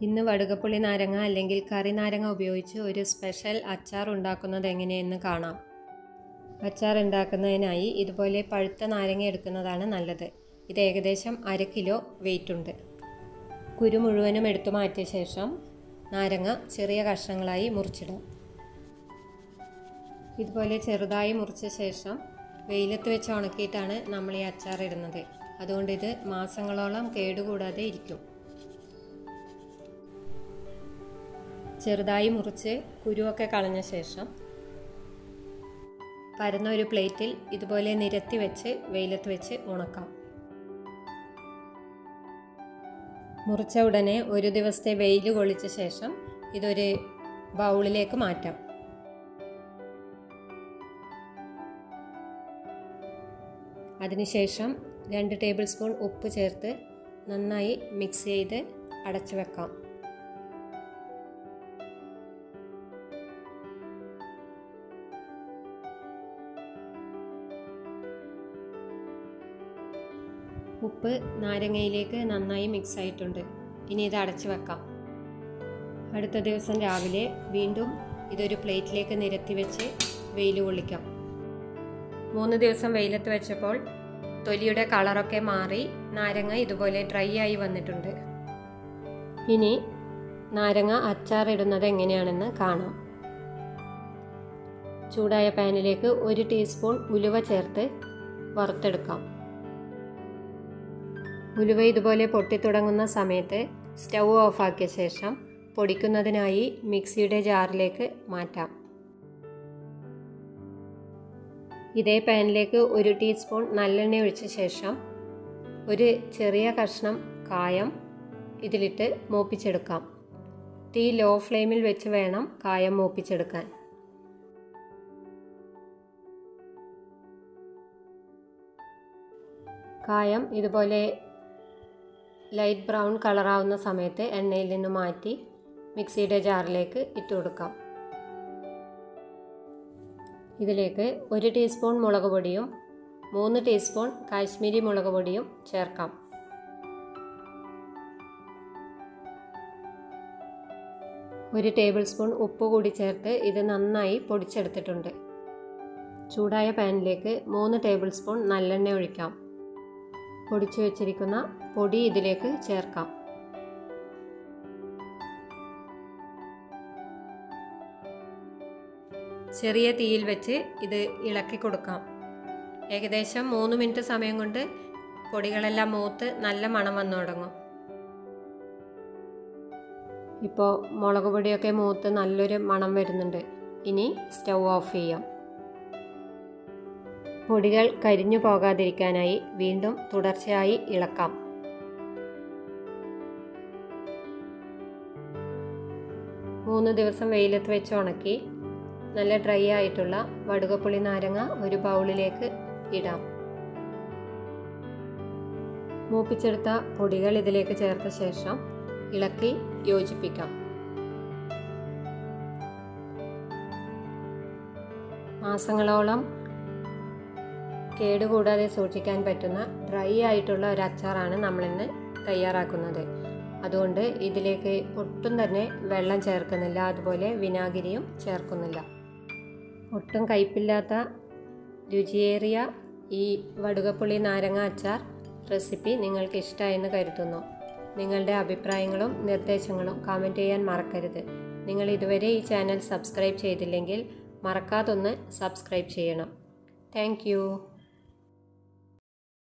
ഇന്ന് വടുകപ്പുളി നാരങ്ങ അല്ലെങ്കിൽ കറി നാരങ്ങ ഉപയോഗിച്ച് ഒരു സ്പെഷ്യൽ അച്ചാർ ഉണ്ടാക്കുന്നത് എങ്ങനെയെന്ന് കാണാം. അച്ചാർ ഉണ്ടാക്കുന്നതിനായി ഇതുപോലെ പഴുത്ത നാരങ്ങ എടുക്കുന്നതാണ് നല്ലത്. ഇത് ഏകദേശം അര കിലോ വെയിറ്റ് ഉണ്ട്. കുരു മുഴുവനും എടുത്തു മാറ്റിയ ശേഷം നാരങ്ങ ചെറിയ കഷ്ണങ്ങളായി മുറിച്ചിടാം. ഇതുപോലെ ചെറുതായി മുറിച്ച ശേഷം വെയിലത്ത് വെച്ച് ഉണക്കിയിട്ടാണ് നമ്മൾ ഈ അച്ചാർ ഇടുന്നത്. അതുകൊണ്ട് ഇത് മാസങ്ങളോളം കേടുകൂടാതെ ഇരിക്കും. ചെറുതായി മുറിച്ച് കുരുവൊക്കെ കളഞ്ഞ ശേഷം പരന്ന ഒരു പ്ലേറ്റിൽ ഇതുപോലെ നിരത്തി വെച്ച് വെയിലത്ത് വെച്ച് ഉണക്കാം. മുറിച്ച ഉടനെ ഒരു ദിവസത്തെ വെയിൽ കൊള്ളിച്ച ശേഷം ഇതൊരു ബൗളിലേക്ക് മാറ്റാം. അതിനുശേഷം രണ്ട് ടേബിൾ സ്പൂൺ ഉപ്പ് ചേർത്ത് നന്നായി മിക്സ് ചെയ്ത് അടച്ചു വെക്കാം. ഉപ്പ് നാരങ്ങയിലേക്ക് നന്നായി മിക്സ് ആയിട്ടുണ്ട്. ഇനി ഇത് അടച്ചു വെക്കാം. അടുത്ത ദിവസം രാവിലെ വീണ്ടും ഇതൊരു പ്ലേറ്റിലേക്ക് നിരത്തി വെച്ച് വെയിൽ കൊള്ളിക്കാം. മൂന്ന് ദിവസം വെയിലത്ത് വെച്ചപ്പോൾ തൊലിയുടെ കളറൊക്കെ മാറി നാരങ്ങ ഇതുപോലെ ഡ്രൈ ആയി വന്നിട്ടുണ്ട്. ഇനി നാരങ്ങ അച്ചാറിടുന്നത് എങ്ങനെയാണെന്ന് കാണാം. ചൂടായ പാനിലേക്ക് ഒരു ടീസ്പൂൺ ഉലുവ ചേർത്ത് വറുത്തെടുക്കാം. ഉലുവ ഇതുപോലെ പൊട്ടിത്തുടങ്ങുന്ന സമയത്ത് സ്റ്റൗ ഓഫാക്കിയ ശേഷം പൊടിക്കുന്നതിനായി മിക്സിയുടെ ജാറിലേക്ക് മാറ്റാം. ഇതേ പാനിലേക്ക് ഒരു ടീസ്പൂൺ നല്ലെണ്ണ ഒഴിച്ച ശേഷം ഒരു ചെറിയ കഷ്ണം കായം ഇതിലിട്ട് മൂപ്പിച്ചെടുക്കാം. തീ ലോ ഫ്ലെയിമിൽ വെച്ച് വേണം കായം മൂപ്പിച്ചെടുക്കാൻ. കായം ഇതുപോലെ ലൈറ്റ് ബ്രൗൺ കളറാവുന്ന സമയത്ത് എണ്ണയിൽ നിന്ന് മാറ്റി മിക്സിയുടെ ജാറിലേക്ക് ഇട്ട് കൊടുക്കാം. ഇതിലേക്ക് ഒരു ടീസ്പൂൺ മുളക് പൊടിയും മൂന്ന് ടീസ്പൂൺ കാശ്മീരി മുളക് പൊടിയും ചേർക്കാം. ഒരു ടേബിൾ സ്പൂൺ ഉപ്പ് കൂടി ചേർത്ത് ഇത് നന്നായി പൊടിച്ചെടുത്തിട്ടുണ്ട്. ചൂടായ പാനിലേക്ക് മൂന്ന് ടേബിൾ സ്പൂൺ നല്ലെണ്ണ ഒഴിക്കാം. പൊടിച്ചു വെച്ചിരിക്കുന്ന പൊടി ഇതിലേക്ക് ചേർക്കാം. ചെറിയ തീയിൽ വെച്ച് ഇത് ഇളക്കി കൊടുക്കാം. ഏകദേശം മൂന്ന് മിനിറ്റ് സമയം കൊണ്ട് പൊടികളെല്ലാം മൂത്ത് നല്ല മണം വന്നു തുടങ്ങും. ഇപ്പോൾ മുളക് പൊടിയൊക്കെ മൂത്ത് നല്ലൊരു മണം വരുന്നുണ്ട്. ഇനി സ്റ്റൗ ഓഫ് ചെയ്യാം. പൊടികൾ കരിഞ്ഞു പോകാതിരിക്കാനായി വീണ്ടും തുടർച്ചയായി ഇളക്കാം. മൂന്ന് ദിവസം വെയിലത്ത് വെച്ച് ഉണക്കി നല്ല ഡ്രൈ ആയിട്ടുള്ള വടുകപ്പുളി നാരങ്ങ ഒരു ബൗളിലേക്ക് ഇടാം. മൂപ്പിച്ചെടുത്ത പൊടികൾ ഇതിലേക്ക് ചേർത്ത ശേഷം ഇളക്കി യോജിപ്പിക്കാം. മാസങ്ങളോളം കേടുകൂടാതെ സൂക്ഷിക്കാൻ പറ്റുന്ന ഡ്രൈ ആയിട്ടുള്ള ഒരു അച്ചാറാണ് നമ്മളിന്ന് തയ്യാറാക്കുന്നത്. അതുകൊണ്ട് ഇതിലേക്ക് ഒട്ടും തന്നെ വെള്ളം ചേർക്കുന്നില്ല. അതുപോലെ വിനാഗിരിയും ചേർക്കുന്നില്ല. ഒട്ടും കയ്പില്ലാത്ത രുചിയേറിയ ഈ വടുകപ്പുളി നാരങ്ങ അച്ചാർ റെസിപ്പി നിങ്ങൾക്ക് ഇഷ്ടമായെന്ന് കരുതുന്നു. നിങ്ങളുടെ അഭിപ്രായങ്ങളും നിർദ്ദേശങ്ങളും കമന്റ് ചെയ്യാൻ മറക്കരുത്. നിങ്ങൾ ഇതുവരെ ഈ ചാനൽ സബ്സ്ക്രൈബ് ചെയ്തില്ലെങ്കിൽ മറക്കാതൊന്ന് സബ്സ്ക്രൈബ് ചെയ്യണം. താങ്ക്